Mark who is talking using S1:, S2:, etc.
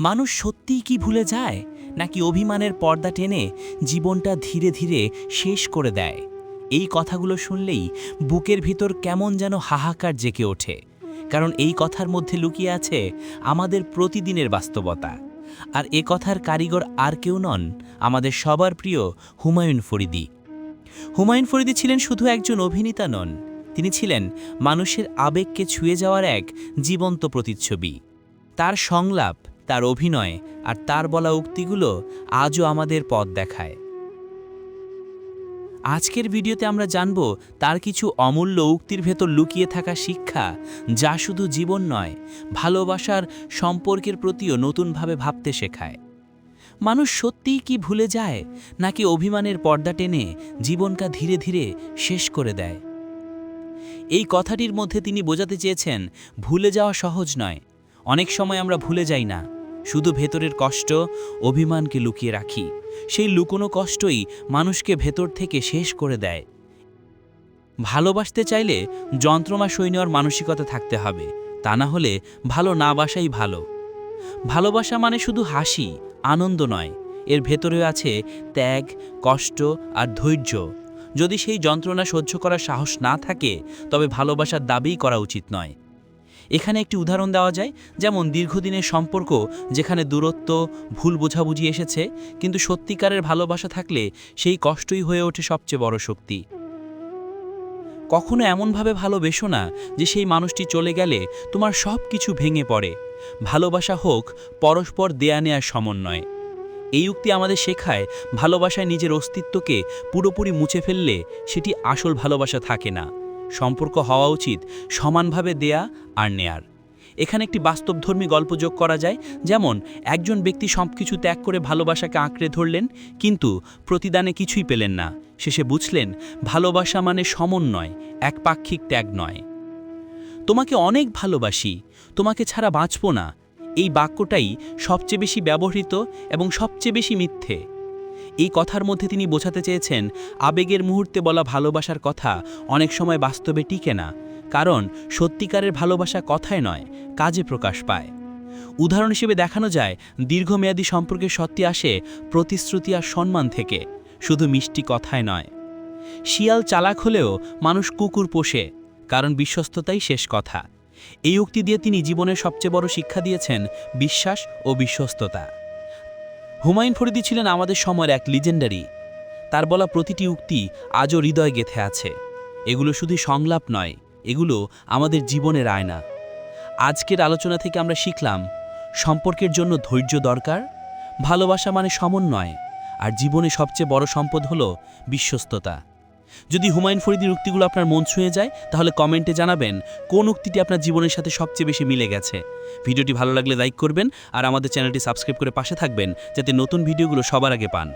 S1: মানুষ সত্যিই কি ভুলে যায়, নাকি অভিমানের পর্দা টেনে জীবনটা ধীরে ধীরে শেষ করে দেয়? এই কথাগুলো শুনলেই বুকের ভিতর কেমন যেন হাহাকার জেগে ওঠে। কারণ এই কথার মধ্যে লুকিয়ে আছে আমাদের প্রতিদিনের বাস্তবতা। আর এ কথার কারিগর আর কেউ নন আমাদের সবার প্রিয় হুমায়ুন ফরিদি। হুমায়ুন ফরিদি ছিলেন শুধু একজন অভিনেতা নন, তিনি ছিলেন মানুষের আবেগকে ছুঁয়ে যাওয়ার এক জীবন্ত প্রতিচ্ছবি। তার সংলাপ তার অভিনয় আর তার বলা উক্তিগুলো আজও আমাদের পথ দেখায়। আজকের ভিডিওতে আমরা জানব তার কিছু অমূল্য উক্তির ভেতর লুকিয়ে থাকা শিক্ষা যা শুধু জীবন নয়, ভালোবাসার সম্পর্কের প্রতিও নতুনভাবে ভাবতে শেখায়। মানুষ সত্যিই কি ভুলে যায়, নাকি অভিমানের পর্দা টেনে জীবনটা ধীরে ধীরে শেষ করে দেয়? এই কথাটির মধ্যে তিনি বোঝাতে চেয়েছেন, ভুলে যাওয়া সহজ নয়। অনেক সময় আমরা ভুলে যাই না। শুধু ভেতরের কষ্ট, অভিমানকে লুকিয়ে রাখি। সেই লুকোনো কষ্টই মানুষকে ভেতর থেকে শেষ করে দেয়। ভালোবাসতে চাইলে যন্ত্রমা সই নেওয়ার মানসিকতা থাকতে হবে, তা না হলে ভালো না বাসাই ভালো। ভালোবাসা মানে শুধু হাসি, আনন্দ নয়, এর ভেতরেও আছে ত্যাগ, কষ্ট আর ধৈর্য। যদি সেই যন্ত্রণা সহ্য করার সাহস না থাকে, তবে ভালোবাসার দাবিই করা উচিত নয়। এখানে একটি উদাহরণ দেওয়া যায়, যেমন দীর্ঘদিনের সম্পর্ক যেখানে দূরত্ব, ভুল বোঝাবুঝি এসেছে, কিন্তু সত্যিকারের ভালোবাসা থাকলে সেই কষ্টই হয়ে ওঠে সবচেয়ে বড় শক্তি। কখনো এমনভাবে ভালোবেসো না যে সেই মানুষটি চলে গেলে তোমার সব কিছু ভেঙে পড়ে। ভালোবাসা হোক, পরস্পর দেয়া নেয়ার সমন্বয়। এই উক্তি আমাদের শেখায়, ভালোবাসায় নিজের অস্তিত্বকে পুরোপুরি মুছে ফেললে সেটি আসল ভালোবাসা থাকে না। সম্পর্ক হওয়া উচিত সমানভাবে দেয়া আর নেয়ার। এখানে একটি বাস্তবধর্মী গল্প যোগ করা যায়, যেমন, একজন ব্যক্তি সব কিছু ত্যাগ করে ভালোবাসাকে আঁকড়ে ধরলেন, কিন্তু প্রতিদানে কিছুই পেলেন না। শেষে বুঝলেন, ভালোবাসা মানে সমন্বয়, একপাক্ষিক ত্যাগ নয়। তোমাকে অনেক ভালোবাসি, তোমাকে ছাড়া বাঁচব না। এই বাক্যটাই সবচেয়ে বেশি ব্যবহৃত এবং সবচেয়ে বেশি মিথ্যে। এই কথার মধ্যে তিনি বোঝাতে চেয়েছেন, আবেগের মুহূর্তে বলা ভালোবাসার কথা অনেক সময় বাস্তবে টিকে না, কারণ সত্যিকারের ভালোবাসা কথায় নয়, কাজে প্রকাশ পায়। উদাহরণ হিসেবে দেখানো যায়, দীর্ঘমেয়াদী সম্পর্কের সত্যি আসে প্রতিশ্রুতি আর সম্মান থেকে, শুধু মিষ্টি কথায় নয়। শিয়াল চালাক হলেও মানুষ কুকুর পোষে, কারণ বিশ্বস্ততাই শেষ কথা। এই উক্তি দিয়ে তিনি জীবনের সবচেয়ে বড় শিক্ষা দিয়েছেন, বিশ্বাস ও বিশ্বস্ততা। হুমায়ুন ফরিদি ছিলেন আমাদের সময়ের এক লিজেন্ডারি তার বলা প্রতিটি উক্তি আজও হৃদয় গেথে আছে। এগুলো শুধু সংলাপ নয়, এগুলো আমাদের জীবনের আয়না। আজকের আলোচনা থেকে আমরা শিখলাম, সম্পর্কের জন্য ধৈর্য দরকার, ভালোবাসা মানে সমন্বয়, আর জীবনে সবচেয়ে বড় সম্পদ হল বিশ্বস্ততা। যদি হুমায়ুন ফরিদির উক্তিগুলো আপনার মন ছুঁয়ে যায়, তাহলে কমেন্টে জানাবেন কোন উক্তিটি আপনার জীবনের সাথে সবচেয়ে বেশি মিলে গেছে। ভিডিওটি ভালো লাগলে লাইক করবেন আর আমাদের চ্যানেলটি সাবস্ক্রাইব করে পাশে থাকবেন, যাতে নতুন ভিডিওগুলো সবার আগে পান।